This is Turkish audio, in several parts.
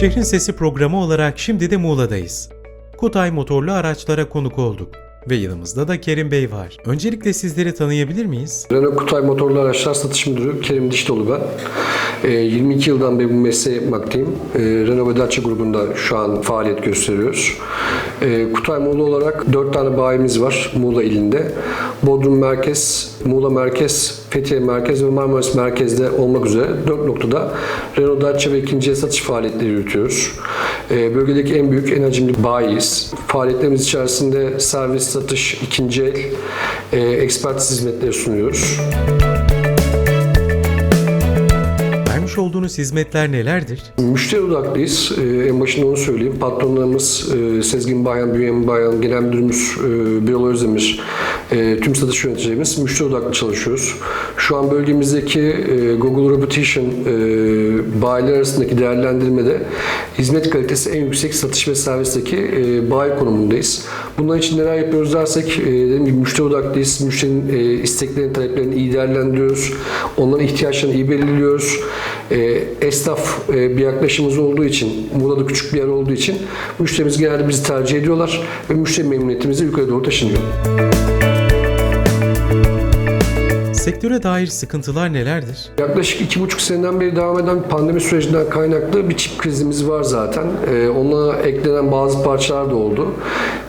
Şehrin Sesi programı olarak şimdi de Muğla'dayız. Kutay motorlu araçlara konuk olduk ve yanımızda da Kerim Bey var. Öncelikle sizleri tanıyabilir miyiz? Renault Kutay Motorlu Araçlar Satış Müdürü Kerim Diştoğlu ben. Ee, 22 yıldan beri bu mesleği yapmaktayım. Ee, Renault ve Dacia grubunda şu an faaliyet gösteriyoruz. Ee, Kutay Muğla olarak 4 tane bayimiz var Muğla ilinde. Bodrum Merkez, Muğla Merkez, Fethiye Merkez ve Marmaris Merkez'de olmak üzere 4 noktada Renault Dacia ve ikinci el satış faaliyetleri yürütüyoruz. Ee, bölgedeki en büyük, en hacimli bayiyiz. Faaliyetlerimiz içerisinde servis, satış, ikinci el, e, ekspertiz hizmetleri sunuyoruz. Vermiş olduğunuz hizmetler nelerdir? Müşteri odaklıyız. Ee, en başında onu söyleyeyim. Patronlarımız e, Sezgin Bayan, Bünyamin Bayan, Genel Müdürümüz e, Birol Özdemir, e, tüm satış yöneticilerimiz müşteri odaklı çalışıyoruz. Şu an bölgemizdeki e, Google Reputation e, bayiler arasındaki değerlendirmede hizmet kalitesi en yüksek satış servisteki e, bayi konumundayız. Bunların için neler yapıyoruz dersek, e, dediğim gibi müşteri odaklıyız. Müşterinin e, isteklerini, taleplerini iyi değerlendiriyoruz. Onların ihtiyaçlarını iyi belirliyoruz. E, esnaf e, bir yaklaşımımız olduğu için, Muğla'da küçük bir yer olduğu için müşterimiz genelde bizi tercih ediyorlar ve müşteri memnuniyetimiz de yukarı doğru taşınıyor. Sektöre dair sıkıntılar nelerdir? Yaklaşık iki buçuk seneden beri devam eden pandemi sürecinden kaynaklı bir çip krizimiz var zaten. Ee, ona eklenen bazı parçalar da oldu.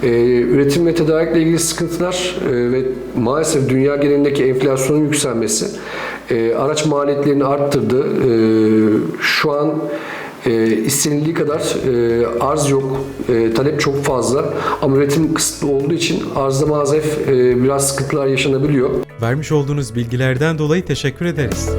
Ee, üretim ve tedarikle ilgili sıkıntılar e, ve maalesef dünya genelindeki enflasyonun yükselmesi e, araç maliyetlerini arttırdı. E, istenildiği kadar e, arz yok, e, talep çok fazla ama üretim kısıtlı olduğu için arzda maalesef e, biraz sıkıntılar yaşanabiliyor. Vermiş olduğunuz bilgilerden dolayı teşekkür ederiz.